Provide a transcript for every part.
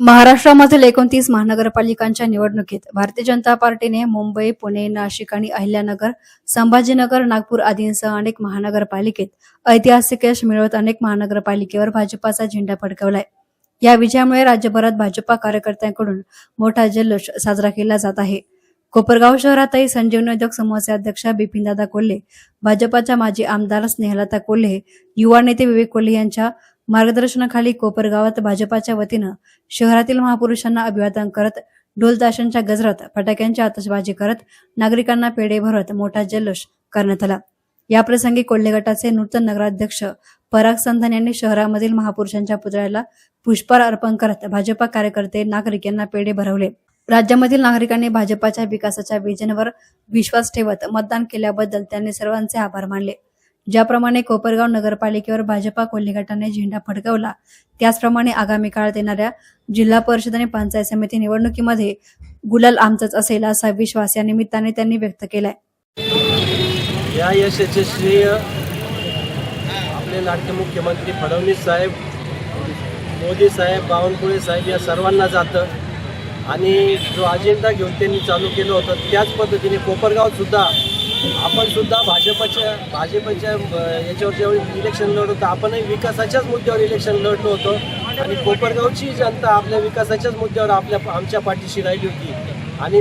महाराष्ट्रामधील एकोणतीस महानगरपालिकांच्या निवडणुकीत भारतीय जनता पार्टीने मुंबई पुणे नाशिक आणि अहिल्यानगर संभाजीनगर नागपूर आदींसह अनेक महानगरपालिकेत ऐतिहासिक यश मिळवत अनेक महानगरपालिकेवर भाजपाचा झेंडा फडकवलाय. या विजयामुळे राज्यभरात भाजपा कार्यकर्त्यांकडून मोठा जल्लोष साजरा केला जात आहे. कोपरगाव शहरातही संजीवनी उद्योग समूहाचे अध्यक्ष बिपिनदादा कोल्हे भाजपाच्या माजी आमदार स्नेहलता कोल्हे युवा नेते विवेक कोल्हे यांच्या मार्गदर्शनाखाली कोपरगावात भाजपाच्या वतीनं शहरातील महापुरुषांना अभिवादन करत ढोलताशांच्या गजरात फटाक्यांची आतषबाजी करत नागरिकांना पेढे भरत मोठा जल्लोष करण्यात आला. याप्रसंगी कोल्हे गटाचे नूतन नगराध्यक्ष पराग संधान यांनी शहरामधील महापुरुषांच्या पुतळ्याला पुष्पहार अर्पण करत भाजपा कार्यकर्ते नागरिक यांना पेढे भरवले. राज्यामधील नागरिकांनी भाजपाच्या विकासाच्या विजनवर विश्वास ठेवत मतदान केल्याबद्दल त्यांनी सर्वांचे आभार मानले. ज्याप्रमाणे कोपरगाव नगरपालिकेवर भाजपा कोल्हे गटाने झेंडा फडकवला त्याचप्रमाणे आगामी काळात येणाऱ्या जिल्हा परिषद आणि पंचायत समिती निवडणुकीमध्ये गुलाल आमचाच असेल असा विश्वास या निमित्ताने त्यांनी व्यक्त केलाय. या यशाचे श्रेय आपले लाडके मुख्यमंत्री फडणवीस साहेब मोदी साहेब बावनकुळे साहेब या सर्वांना जातं. आणि जो अजेंडा घेऊन त्यांनी चालू केलं होतं त्याच पद्धतीने कोपरगावसुद्धा आपण सुद्धा भाजपच्या भाजपच्या याच्यावर जेव्हा इलेक्शन लढत होतं आपणही विकासाच्याच मुद्द्यावर इलेक्शन लढलो होतो. आणि कोपरगावची जनता आपल्या विकासाच्याच मुद्द्यावर आपल्या आमच्या पाठीशी राहिली होती. आणि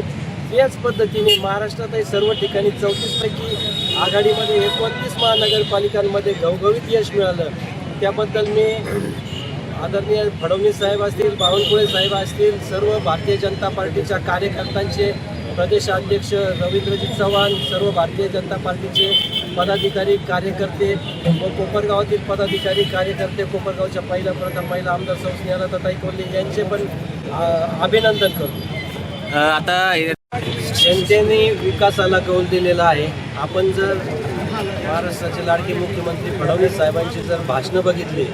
त्याच पद्धतीने महाराष्ट्रातही सर्व ठिकाणी चौतीसपैकी आघाडीमध्ये एकोणतीस महानगरपालिकांमध्ये घवघवीत यश मिळालं. त्याबद्दल मी आदरणीय फडणवीस साहेब असतील बावनकुळे साहेब असतील सर्व भारतीय जनता पार्टीच्या कार्यकर्त्यांचे प्रदेशाध्यक्ष रवींद्रजीत चव्हाण सर्व भारतीय जनता पार्टीचे पदाधिकारी कार्यकर्ते व कोपरगावातील पदाधिकारी कार्यकर्ते कोपरगावच्या पहिल्या प्रथम महिला आमदार सौ स्नेहलताताई कोल्हे यांचे पण अभिनंदन करतो आता जनतेने विकासाला कौल दिलेला आहे. आपण जर महाराष्ट्राचे लाडके मुख्यमंत्री फडणवीस साहेबांची जर भाषणं बघितली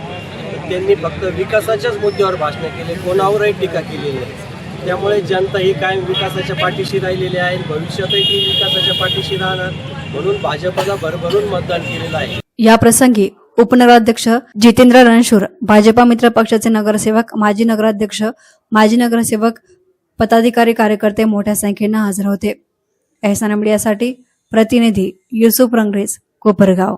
त्यांनी फक्त विकासाच्याच मुद्द्यावर भाषणं केले कोणावरही टीका केलेली नाही. त्यामुळे जनता ही कायम विकासाच्या पाठीशी राहिलेली आहे भविष्यातही ती विकासाच्या पाठीशी राहणार म्हणून भाजपला भरभरून मतदान केलेलं आहे. या प्रसंगी उपनगराध्यक्ष जितेंद्र रणशूर भाजपा मित्र पक्षाचे नगरसेवक माजी नगराध्यक्ष माजी नगरसेवक पदाधिकारी कार्यकर्ते मोठ्या संख्येनं हजर होते. एहसान मीडियासाठी प्रतिनिधी युसुफ रंगरेज कोपरगाव.